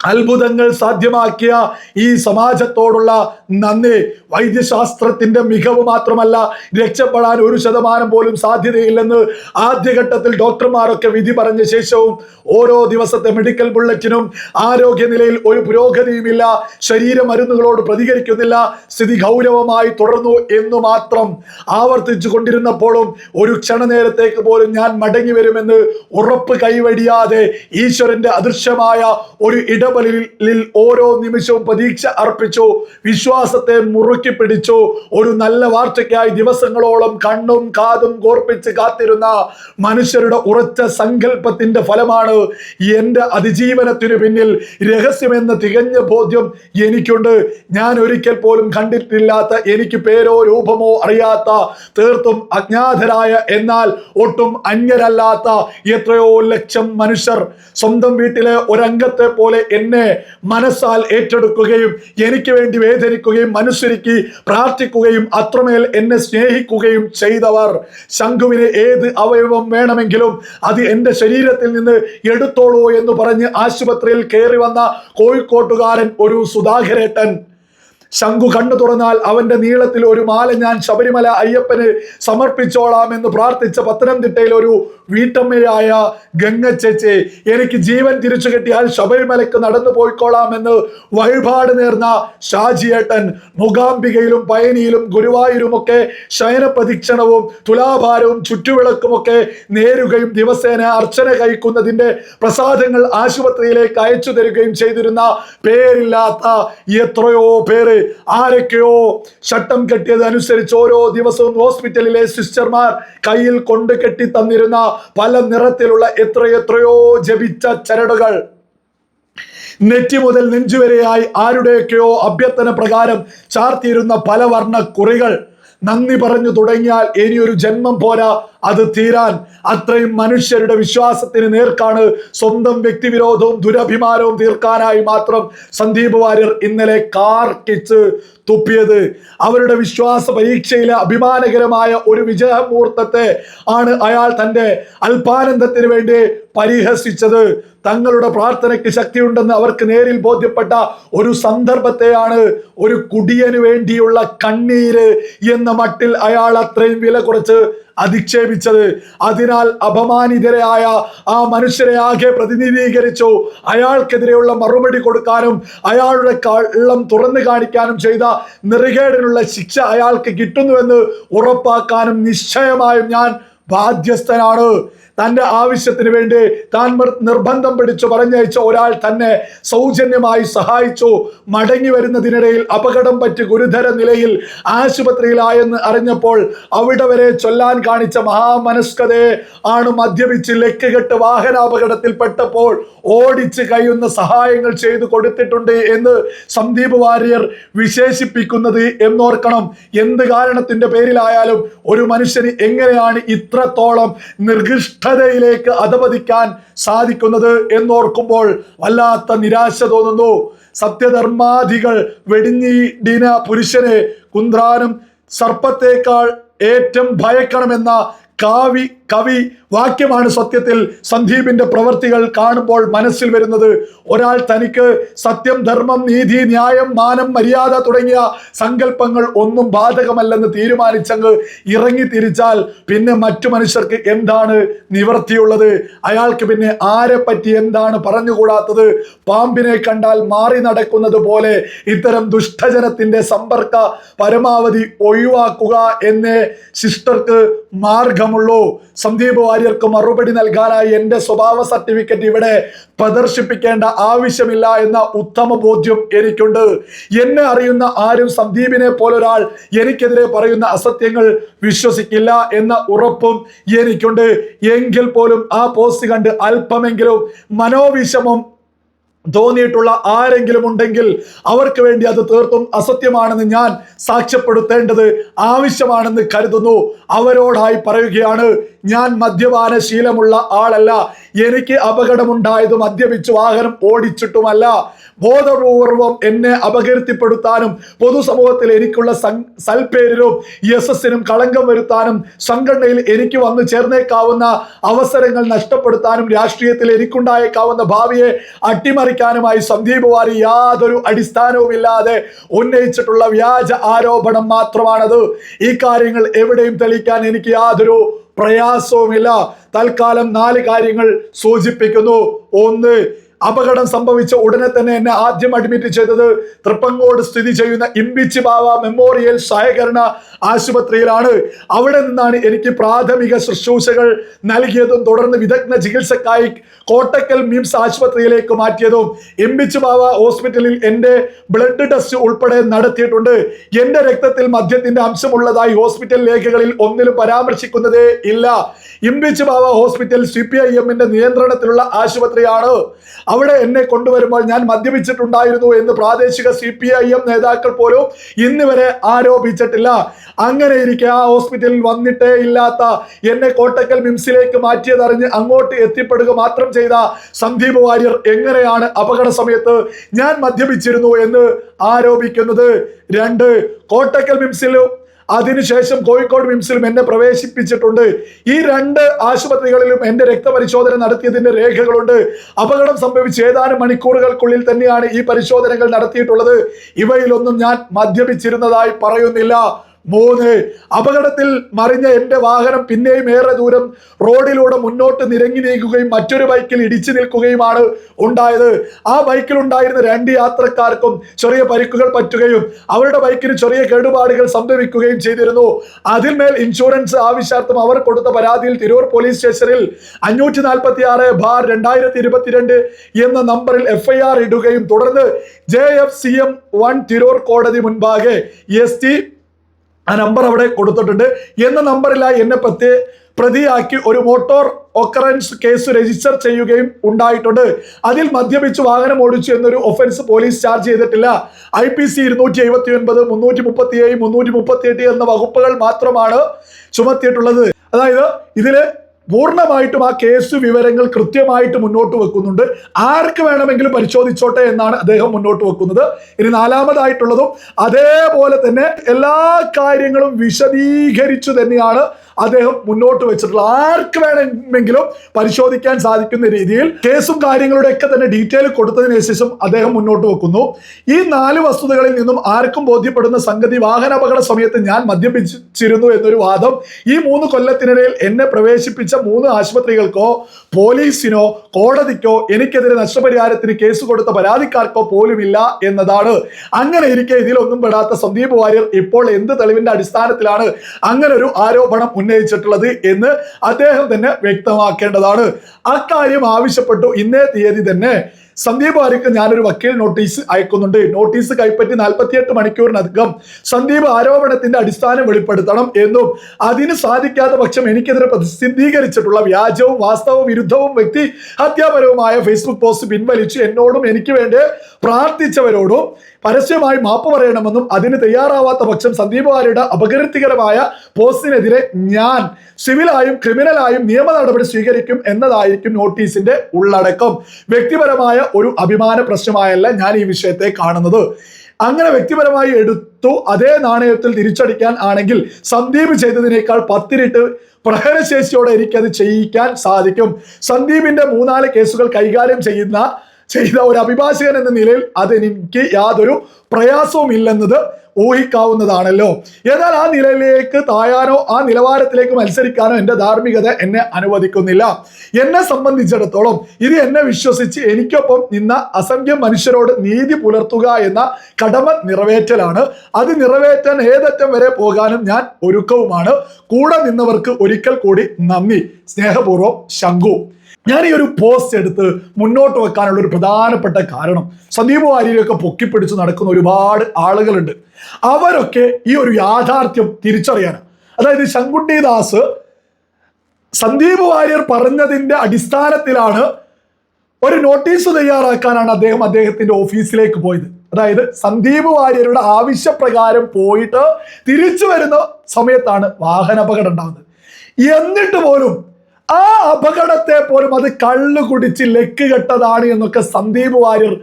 അത്ഭുതങ്ങൾ സാധ്യമാക്കിയ ഈ സമാജത്തോടുള്ള നന്ദി. വൈദ്യശാസ്ത്രത്തിന്റെ മികവ് മാത്രമല്ല രക്ഷപ്പെടാൻ ഒരു ശതമാനം പോലും സാധ്യതയില്ലെന്ന് ആദ്യഘട്ടത്തിൽ ഡോക്ടർമാരൊക്കെ വിധി പറഞ്ഞ ശേഷവും ഓരോ ദിവസത്തെ മെഡിക്കൽ ബുള്ളറ്റിനും ആരോഗ്യനിലയിൽ ഒരു പുരോഗതിയുമില്ല ശരീര മരുന്നുകളോട് പ്രതികരിക്കുന്നില്ല സ്ഥിതി ഗൗരവമായി തുടർന്നു എന്ന് മാത്രം ആവർത്തിച്ചു കൊണ്ടിരുന്നപ്പോഴും ഒരു ക്ഷണനേരത്തേക്ക് പോലും ഞാൻ മടങ്ങി വരുമെന്ന് ഉറപ്പ് കൈവടിയാതെ ഈശ്വരന്റെ അദൃശ്യമായ ഒരു ഇടപെടലിൽ ഓരോ നിമിഷവും പ്രതീക്ഷ അർപ്പിച്ചു വിശ്വാസത്തെ മുറുക്കി പിടിച്ചു. ഒരു നല്ല വാർത്തയ്ക്കായി ദിവസങ്ങളോളം കണ്ണും കാതും കോർപ്പിച്ച് കാത്തിരുന്ന മനുഷ്യരുടെ ഉറച്ച സങ്കല്പത്തിന്റെ ഫലമാണ് എന്റെ അതിജീവനത്തിനു പിന്നിൽ രഹസ്യമെന്ന തികഞ്ഞ ബോധ്യം എനിക്കുണ്ട്. ഞാൻ ഒരിക്കൽ പോലും കണ്ടിട്ടില്ലാത്ത എനിക്ക് പേരോ രൂപമോ അറിയാത്ത തീർത്തും അജ്ഞാതരായ എന്നാൽ ഒട്ടും അന്യരല്ലാത്ത എത്രയോ ലക്ഷം മനുഷ്യർ സ്വന്തം വീട്ടിലെ ഒരംഗത്തെ പോലെ എന്നെ മനസ്സാൽ ഏറ്റെടുക്കുകയും എനിക്ക് വേണ്ടി വേദനിക്കുകയും മനുസരിക്കി പ്രാർത്ഥിക്കുകയും അത്രമേൽ എന്നെ സ്നേഹിക്കുകയും ചെയ്തവർ. ശംഖുവിന് ഏത് അവയവം വേണമെങ്കിലും അത് എന്റെ ശരീരത്തിൽ നിന്ന് എടുത്തോളൂ എന്ന് പറഞ്ഞ് ആശുപത്രിയിൽ കയറി വന്ന കോഴിക്കോട്ടുകാരൻ ഒരു സുധാകരേട്ടൻ. ശംഖു കണ്ണു തുറന്നാൽ അവന്റെ നീളത്തിൽ ഒരു മാല ഞാൻ ശബരിമല അയ്യപ്പന് സമർപ്പിച്ചോളാം എന്ന് പ്രാർത്ഥിച്ച പത്തനംതിട്ടയിൽ ഒരു വീട്ടമ്മയായ ഗംഗച്ചേച്ചി എനിക്ക് ജീവൻ തിരിച്ചു കിട്ടിയാൽ ശബരിമലയ്ക്ക് നടന്നു പോയിക്കോളാമെന്ന് വഴിപാട് നേർന്ന ഷാജിയേട്ടൻ മുഖാംബികയിലും പയനിയിലും ഗുരുവായൂരുമൊക്കെ ശയന പ്രദക്ഷിണവും തുലാഭാരവും ചുറ്റുവിളക്കുമൊക്കെ നേരുകയും ദിവസേന അർച്ചന കഴിക്കുന്നതിന്റെ പ്രസാദങ്ങൾ ആശുപത്രിയിലേക്ക് അയച്ചു തരികയും ചെയ്തിരുന്ന പേരില്ലാത്ത എത്രയോ പേര്. ആരൊക്കെയോ ചട്ടം കെട്ടിയത് അനുസരിച്ച് ഓരോ ദിവസവും ഹോസ്പിറ്റലിലെ സിസ്റ്റർമാർ കയ്യിൽ കൊണ്ടു കെട്ടി തന്നിരുന്ന പല നിറത്തിലുള്ള എത്രയെത്രയോ ജപിച്ച ചരടുകൾ. നെറ്റി മുതൽ നെഞ്ചുവരെയായി ആരുടെയൊക്കെയോ അഭ്യർത്ഥന പ്രകാരം ചാർത്തിയിരുന്ന പല വർണ കുറികൾ നന്ദി പറഞ്ഞു തുടങ്ങിയാൽ ഇനി ഒരു ജന്മം പോരാ. അത് തീരാൻ അത്രയും മനുഷ്യരുടെ വിശ്വാസത്തിന് നേർക്കാണ്. സ്വന്തം വ്യക്തിവിരോധവും ദുരഭിമാനവും തീർക്കാനായി മാത്രം സന്ദീപ് വാര്യർ ഇന്നലെ കാർക്കിച്ച് തുപ്പിയത്. അവരുടെ വിശ്വാസ പരീക്ഷയിലെ അഭിമാനകരമായ ഒരു വിജയമുഹൂർത്തത്തെ ആണ് അയാൾ തന്റെ അല്പാനന്ദത്തിന് വേണ്ടി പരിഹസിച്ചത്. തങ്ങളുടെ പ്രാർത്ഥനയ്ക്ക് ശക്തിയുണ്ടെന്ന് അവർക്ക് നേരിൽ ബോധ്യപ്പെട്ട ഒരു സന്ദർഭത്തെയാണ് ഒരു കുടിയന് വേണ്ടിയുള്ള കണ്ണീര് എന്ന മട്ടിൽ അയാൾ അത്രയും വില കുറച്ച് അധിക്ഷേപിച്ചത്. അതിനാൽ അപമാനിതരായ ആ മനുഷ്യരെ ആകെ പ്രതിനിധീകരിച്ചു. അയാൾക്കെതിരെയുള്ള മറുപടി കൊടുക്കാനും അയാളുടെ കള്ളം തുറന്നു കാണിക്കാനും ചെയ്ത നെറുകേടിനുള്ള ശിക്ഷ അയാൾക്ക് കിട്ടുന്നുവെന്ന് ഉറപ്പാക്കാനും നിശ്ചയമായും ഞാൻ ബാധ്യസ്ഥനാണ്. തന്റെ ആവശ്യത്തിന് വേണ്ടി താൻ നിർബന്ധം പിടിച്ചു പറഞ്ഞയച്ച ഒരാൾ തന്നെ സൗജന്യമായി സഹായിച്ചു. മടങ്ങി വരുന്നതിനിടയിൽ അപകടം പറ്റി ഗുരുതര നിലയിൽ ആശുപത്രിയിലായെന്ന് അറിഞ്ഞപ്പോൾ അവിടെ വരെ ചൊല്ലാൻ കാണിച്ച മഹാമനസ്കതയെ ആണ് മദ്യപിച്ച് ലക്കുകെട്ട് വാഹനാപകടത്തിൽപ്പെട്ടപ്പോൾ ഓടിച്ച് കഴിയുന്ന സഹായങ്ങൾ ചെയ്തു കൊടുത്തിട്ടുണ്ട് എന്ന് സന്ദീപ് വാര്യർ വിശേഷിപ്പിക്കുന്നത് എന്നോർക്കണം. എന്ത് കാരണത്തിന്റെ പേരിലായാലും ഒരു മനുഷ്യന് എങ്ങനെയാണ് ഇത്രത്തോളം നിർഗിഷ്ഠതയിലേക്ക് അധപതിക്കാൻ സാധിക്കുന്നത് എന്നോർക്കുമ്പോൾ വല്ലാത്ത നിരാശ തോന്നുന്നു. സത്യധർമാധികൾ വെടിഞ്ഞിടിന പുരുഷനെ കുന്ദ്രാനും സർപ്പത്തേക്കാൾ ഏറ്റവും ഭയക്കണമെന്ന കാവി കവി വാക്യമാണ് സത്യത്തിൽ. സന്ദീപിന്റെ പ്രവൃത്തികൾ കാണുമ്പോൾ മനസ്സിൽ വരുന്നത് ഒരാൾ തനിക്ക് സത്യം ധർമ്മം നീതി ന്യായം മാനം മര്യാദ തുടങ്ങിയ സങ്കല്പങ്ങൾ ഒന്നും ബാധകമല്ലെന്ന് തീരുമാനിച്ചങ്ങ് ഇറങ്ങി തിരിച്ചാൽ പിന്നെ മറ്റു മനുഷ്യർക്ക് എന്താണ് നിവർത്തിയുള്ളത്? അയാൾക്ക് പിന്നെ ആരെ പറ്റി എന്താണ് പറഞ്ഞുകൂടാത്തത്? പാമ്പിനെ കണ്ടാൽ മാറി നടക്കുന്നത് പോലെ ഇത്തരം ദുഷ്ടജനത്തിന്റെ സമ്പർക്ക പരമാവധി ഒഴിവാക്കുക എന്നേ സിസ്റ്റർക്ക് മാർഗമുള്ളൂ. സന്ദീപ് വാര്യർക്ക് മറുപടി നൽകാനായി എന്റെ സ്വഭാവ സർട്ടിഫിക്കറ്റ് ഇവിടെ പ്രദർശിപ്പിക്കേണ്ട ആവശ്യമില്ല എന്ന ഉത്തമ ബോധ്യം എനിക്കുണ്ട്. എന്നെ അറിയുന്ന ആരും സന്ദീപിനെ പോലൊരാൾ എനിക്കെതിരെ പറയുന്ന അസത്യങ്ങൾ വിശ്വസിക്കില്ല എന്ന ഉറപ്പും എനിക്കുണ്ട്. എങ്കിൽ പോലും ആ പോസ്റ്റ് കണ്ട് അല്പമെങ്കിലും മനോവിഷമം തോന്നിയിട്ടുള്ള ആരെങ്കിലും ഉണ്ടെങ്കിൽ അവർക്ക് വേണ്ടി അത് തീർത്തും അസത്യമാണെന്ന് ഞാൻ സാക്ഷ്യപ്പെടുത്തേണ്ടത് ആവശ്യമാണെന്ന് കരുതുന്നു. അവരോടായി പറയുകയാണ് ഞാൻ മദ്യപാന ശീലമുള്ള ആളല്ല. എനിക്ക് അപകടമുണ്ടായത് മദ്യപിച്ച് വാഹനം ഓടിച്ചിട്ടുമല്ല. ബോധപൂർവം എന്നെ അപകീർത്തിപ്പെടുത്താനും പൊതുസമൂഹത്തിൽ എനിക്കുള്ള സൽപ്പേരിലും യശസ്സിനും കളങ്കം വരുത്താനും സംഘടനയിൽ എനിക്ക് വന്നു ചേർന്നേക്കാവുന്ന അവസരങ്ങൾ നഷ്ടപ്പെടുത്താനും രാഷ്ട്രീയത്തിൽ എനിക്കുണ്ടായേക്കാവുന്ന ഭാവിയെ അട്ടിമറിക്കാനുമായി സന്ദീപ് വാരി യാതൊരു അടിസ്ഥാനവുമില്ലാതെ ഉന്നയിച്ചിട്ടുള്ള വ്യാജ ആരോപണം മാത്രമാണത്. ഈ കാര്യങ്ങൾ എവിടെയും തെളിയിക്കാൻ എനിക്ക് യാതൊരു പ്രയാസവുമില്ല. തൽക്കാലം നാല് കാര്യങ്ങൾ സൂചിപ്പിക്കുന്നു. ഒന്ന് അപകടം സംഭവിച്ച ഉടനെ തന്നെ എന്നെ ആദ്യം അഡ്മിറ്റ് ചെയ്തത് തൃപ്പങ്ങോട് സ്ഥിതി ചെയ്യുന്ന ഇമ്പിച്ച് ബാവ മെമ്മോറിയൽ സഹകരണ ആശുപത്രിയിലാണ്. അവിടെ നിന്നാണ് എനിക്ക് പ്രാഥമിക ശുശ്രൂഷകൾ നൽകിയതും തുടർന്ന് വിദഗ്ധ ചികിത്സക്കായി കോട്ടക്കൽ മിംസ് ആശുപത്രിയിലേക്ക് മാറ്റിയതും. എംബിച്ച് ബാവ ഹോസ്പിറ്റലിൽ എന്റെ ബ്ലഡ് ടെസ്റ്റ് ഉൾപ്പെടെ നടത്തിയിട്ടുണ്ട്. എന്റെ രക്തത്തിൽ മദ്യത്തിന്റെ അംശമുള്ളതായി ഹോസ്പിറ്റൽ രേഖകളിൽ ഒന്നിലും പരാമർശിക്കുന്നതേ ഇല്ല. Imbichi Bava hospital C P I എമ്മിന്റെ നിയന്ത്രണത്തിലുള്ള ആശുപത്രിയാണ്. അവിടെ എന്നെ കൊണ്ടുവരുമ്പോൾ ഞാൻ മദ്യപിച്ചിട്ടുണ്ടായിരുന്നു എന്ന് പ്രാദേശിക സി പി ഐ എം നേതാക്കൾ പോലും ഇന്ന് വരെ ആരോപിച്ചിട്ടില്ല. അങ്ങനെ ഇരിക്കെ ആ ഹോസ്പിറ്റലിൽ വന്നിട്ടേ ഇല്ലാത്ത എന്നെ കോട്ടക്കൽ മിംസിലേക്ക് മാറ്റിയതറിഞ്ഞ് അങ്ങോട്ട് എത്തിപ്പെടുക മാത്രം ചെയ്ത സന്ദീപ് വാര്യർ എങ്ങനെയാണ് അപകട സമയത്ത് ഞാൻ മദ്യപിച്ചിരുന്നു എന്ന് ആരോപിക്കുന്നത്? രണ്ട് കോട്ടക്കൽ മിംസിലും അതിനുശേഷം കോഴിക്കോട് മിംസിലും എന്നെ പ്രവേശിപ്പിച്ചിട്ടുണ്ട്. ഈ രണ്ട് ആശുപത്രികളിലും എന്റെ രക്തപരിശോധന നടത്തിയതിന്റെ രേഖകളുണ്ട്. അപകടം സംഭവിച്ച് ഏതാനും മണിക്കൂറുകൾക്കുള്ളിൽ തന്നെയാണ് ഈ പരിശോധനകൾ നടത്തിയിട്ടുള്ളത്. ഇവയിലൊന്നും ഞാൻ മദ്യപിച്ചിരുന്നതായി പറയുന്നില്ല. മൂന്ന് അപകടത്തിൽ മറിഞ്ഞ എന്റെ വാഹനം പിന്നെയും ഏറെ ദൂരം റോഡിലൂടെ മുന്നോട്ട് നിരങ്ങി നീക്കുകയും മറ്റൊരു ബൈക്കിൽ ഇടിച്ചു നിൽക്കുകയുമാണ് ഉണ്ടായത്. ആ ബൈക്കിൽ ഉണ്ടായിരുന്ന രണ്ട് യാത്രക്കാർക്കും ചെറിയ പരിക്കുകൾ പറ്റുകയും അവരുടെ ബൈക്കിന് ചെറിയ കേടുപാടുകൾ സംഭവിക്കുകയും ചെയ്തിരുന്നു. അതിന്മേൽ ഇൻഷുറൻസ് ആവശ്യാർത്ഥം അവർ കൊടുത്ത പരാതിയിൽ തിരൂർ പോലീസ് സ്റ്റേഷനിൽ അഞ്ഞൂറ്റി നാൽപ്പത്തി ആറ് ബാർ രണ്ടായിരത്തി ഇരുപത്തിരണ്ട് എന്ന നമ്പറിൽ എഫ്ഐആർ ഇടുകയും തുടർന്ന് J F C M one Tirur കോടതി മുൻപാകെ എസ് ടി ആ നമ്പർ അവിടെ കൊടുത്തിട്ടുണ്ട്. എന്ന നമ്പറിലായി എന്നെ പറ്റി പ്രതിയാക്കി ഒരു മോട്ടോർ ഒക്കറൻസ് കേസ് രജിസ്റ്റർ ചെയ്യുകയും ഉണ്ടായിട്ടുണ്ട്. അതിൽ മദ്യപിച്ച് വാഹനം ഓടിച്ചു എന്നൊരു ഒഫൻസ് പോലീസ് ചാർജ് ചെയ്തിട്ടില്ല. ഐ പി സി ഇരുന്നൂറ്റി എഴുപത്തി ഒൻപത് മുന്നൂറ്റി മുപ്പത്തി ഏഴ് മുന്നൂറ്റി മുപ്പത്തി എട്ട് എന്ന വകുപ്പുകൾ മാത്രമാണ് ചുമത്തിയിട്ടുള്ളത്. അതായത് ഇതിൽ പൂർണമായിട്ടും ആ കേസ് വിവരങ്ങൾ കൃത്യമായിട്ട് മുന്നോട്ട് വെക്കുന്നുണ്ട്. ആർക്ക് വേണമെങ്കിലും പരിശോധിച്ചോട്ടെ എന്നാണ് അദ്ദേഹം മുന്നോട്ട് വെക്കുന്നത്. ഇനി നാലാമതായിട്ടുള്ളതും അതേപോലെ തന്നെ എല്ലാ കാര്യങ്ങളും വിശദീകരിച്ചു തന്നെയാണ് അദ്ദേഹം മുന്നോട്ട് വെച്ചിട്ടുള്ള ആർക്ക് വേണമെങ്കിലും പരിശോധിക്കാൻ സാധിക്കുന്ന രീതിയിൽ കേസും കാര്യങ്ങളുടെ ഒക്കെ തന്നെ ഡീറ്റെയിൽ കൊടുത്തതിന് ശേഷം അദ്ദേഹം മുന്നോട്ട് വെക്കുന്നു. ഈ നാല് വസ്തുതകളിൽ നിന്നും ആർക്കും ബോധ്യപ്പെടുന്ന സംഗതി വാഹനാപകട സമയത്ത് ഞാൻ മദ്യപിച്ചിരുന്നു എന്നൊരു വാദം ഈ മൂന്ന് കൊല്ലത്തിനിടയിൽ എന്നെ പ്രവേശിപ്പിച്ച മൂന്ന് ആശുപത്രികൾക്കോ പോലീസിനോ കോടതിക്കോ എനിക്കെതിരെ നഷ്ടപരിഹാരത്തിന് കേസ് കൊടുത്ത പരാതിക്കാർക്കോ പോലുമില്ല എന്നതാണ്. അങ്ങനെ ഇരിക്കെ ഇതിലൊന്നും പെടാത്ത സന്ദീപ് വാര്യർ ഇപ്പോൾ എന്ത് തെളിവിന്റെ അടിസ്ഥാനത്തിലാണ്? അങ്ങനെ ഒരു ആരോപണം ഉന്നയിച്ചിട്ടുള്ളത് എന്ന് അദ്ദേഹം തന്നെ വ്യക്തമാക്കേണ്ടതാണ്. അക്കാര്യം ആവശ്യപ്പെട്ടു. ഇന്നേ തീയതി തന്നെ സന്ദീപ് വാര്യർക്ക് ഞാനൊരു വക്കീൽ നോട്ടീസ് അയക്കുന്നുണ്ട്. നോട്ടീസ് കൈപ്പറ്റി നാൽപ്പത്തിയെട്ട് മണിക്കൂറിനകം സന്ദീപ് ആരോപണത്തിന്റെ അടിസ്ഥാനം വെളിപ്പെടുത്തണം എന്നും അതിന് സാധിക്കാത്ത പക്ഷം എനിക്കെതിരെ പ്രസിദ്ധീകരിച്ചിട്ടുള്ള വ്യാജവും വാസ്തവ വിരുദ്ധവും വ്യക്തി ഹത്യാപരവുമായ ഫേസ്ബുക്ക് പോസ്റ്റ് പിൻവലിച്ച് എന്നോടും എനിക്ക് വേണ്ടി പ്രാർത്ഥിച്ചവരോടും പരസ്യമായി മാപ്പ് പറയണമെന്നും അതിന് തയ്യാറാവാത്ത പക്ഷം സന്ദീപ് വാര്യയുടെ അപകീർത്തികരമായ പോസ്റ്റിനെതിരെ ഞാൻ സിവിലായും ക്രിമിനലായും നിയമ നടപടി സ്വീകരിക്കും എന്നതായിരിക്കും നോട്ടീസിന്റെ ഉള്ളടക്കം. വ്യക്തിപരമായ ഒരു അഭിമാന പ്രശ്നമായല്ല ഞാൻ ഈ വിഷയത്തെ കാണുന്നത്. അങ്ങനെ വ്യക്തിപരമായി എടുത്തു അതേ നാണയത്തിൽ തിരിച്ചടിക്കാൻ ആണെങ്കിൽ സന്ദീപ് ചെയ്തതിനേക്കാൾ പത്തിരിട്ട് പ്രഹരശേഷിയോടെ എനിക്കത് ചെയ്യിക്കാൻ സാധിക്കും. സന്ദീപിന്റെ മൂന്നാൽ കേസുകൾ കൈകാര്യം ചെയ്യുന്ന ചെയ്ത ഒരു അഭിഭാഷകൻ എന്ന നിലയിൽ അതെനിക്ക് യാതൊരു പ്രയാസവും ഇല്ലെന്നത് ഊഹിക്കാവുന്നതാണല്ലോ. എന്നാൽ ആ നിലയിലേക്ക് താഴാനോ ആ നിലവാരത്തിലേക്ക് മത്സരിക്കാനോ എന്റെ ധാർമ്മികത എന്നെ അനുവദിക്കുന്നില്ല. എന്നെ സംബന്ധിച്ചിടത്തോളം ഇത് എന്നെ വിശ്വസിച്ച് എനിക്കൊപ്പം നിന്ന അസംഖ്യം മനുഷ്യരോട് നീതി പുലർത്തുക എന്ന കടമ നിറവേറ്റലാണ്. അത് നിറവേറ്റാൻ ഏതറ്റം വരെ പോകാനും ഞാൻ ഒരുക്കവുമാണ്. കൂടെ നിന്നവർക്ക് ഒരിക്കൽ കൂടി നന്ദി. സ്നേഹപൂർവം ശംഖു. ഞാൻ ഈ ഒരു പോസ്റ്റ് എടുത്ത് മുന്നോട്ട് വെക്കാനുള്ള ഒരു പ്രധാനപ്പെട്ട കാരണം സന്ദീപ് വാര്യരെയൊക്കെ പൊക്കിപ്പിടിച്ച് നടക്കുന്ന ഒരുപാട് ആളുകളുണ്ട്. അവരൊക്കെ ഈ ഒരു യാഥാർത്ഥ്യം തിരിച്ചറിയാനാണ്. അതായത് ശങ്കുട്ടി ദാസ് സന്ദീപ് വാര്യർ പറഞ്ഞതിന്റെ അടിസ്ഥാനത്തിലാണ് ഒരു നോട്ടീസ് തയ്യാറാക്കാനാണ് അദ്ദേഹം അദ്ദേഹത്തിന്റെ ഓഫീസിലേക്ക് പോയത്. അതായത് സന്ദീപ് വാര്യരുടെ ആവശ്യപ്രകാരം പോയിട്ട് തിരിച്ചു വരുന്ന സമയത്താണ് വാഹനാപകടം ഉണ്ടാകുന്നത്. എന്നിട്ട് പോലും ആ അപകടത്തെ പോലും അത് കള്ളു കുടിച്ച് ലെക്ക് കെട്ടതാണ് എന്നൊക്കെ സന്ദീപ് വാര്യർ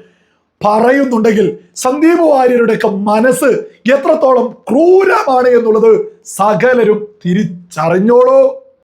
പറയുന്നുണ്ടെങ്കിൽ സന്ദീപ് വാര്യരുടെയൊക്കെ മനസ്സ് എത്രത്തോളം ക്രൂരമാണ് എന്നുള്ളത് സകലരും തിരിച്ചറിഞ്ഞോളൂ.